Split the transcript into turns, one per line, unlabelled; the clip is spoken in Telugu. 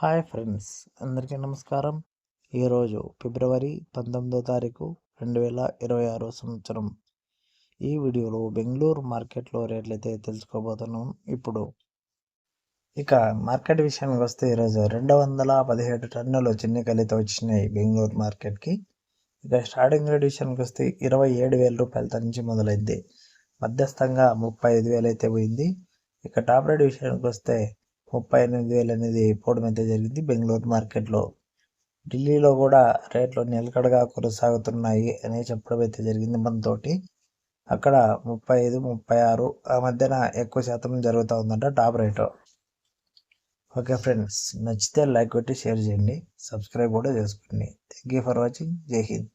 హాయ్ ఫ్రెండ్స్ అందరికీ నమస్కారం. ఈరోజు ఫిబ్రవరి పంతొమ్మిదో తారీఖు రెండు వేల ఇరవై ఆరో సంవత్సరం. ఈ వీడియోలో బెంగళూరు మార్కెట్లో రేట్లు అయితే తెలుసుకోబోతున్నాం ఇప్పుడు. ఇక మార్కెట్ విషయానికి వస్తే ఈరోజు రెండు వందల పదిహేడు టన్నులు చిన్నికలితో వచ్చినాయి బెంగళూరు మార్కెట్కి. ఇక స్టార్టింగ్ రేట్ విషయానికి వస్తే ఇరవై ఏడు వేల రూపాయలతో నుంచి మొదలైంది. మధ్యస్థంగా ముప్పై ఐదు వేలు అయితే పోయింది. ఇక టాప్ రేట్ విషయానికి వస్తే ముప్పై ఎనిమిది వేలు అనేది పోవడం అయితే జరిగింది. బెంగళూరు మార్కెట్లో. ఢిల్లీలో కూడా రేట్లు నిలకడగా కొనసాగుతున్నాయి అని చెప్పడం అయితే జరిగింది మనతోటి. అక్కడ ముప్పై ఐదు ముప్పై ఆరు ఆ మధ్యన ఎక్కువ శాతం జరుగుతూ ఉందంట టాప్ రేటు. ఓకే ఫ్రెండ్స్ నచ్చితే లైక్ కొట్టి షేర్ చేయండి. సబ్స్క్రైబ్ కూడా చేసుకోండి. Thank you for watching. జై హింద్.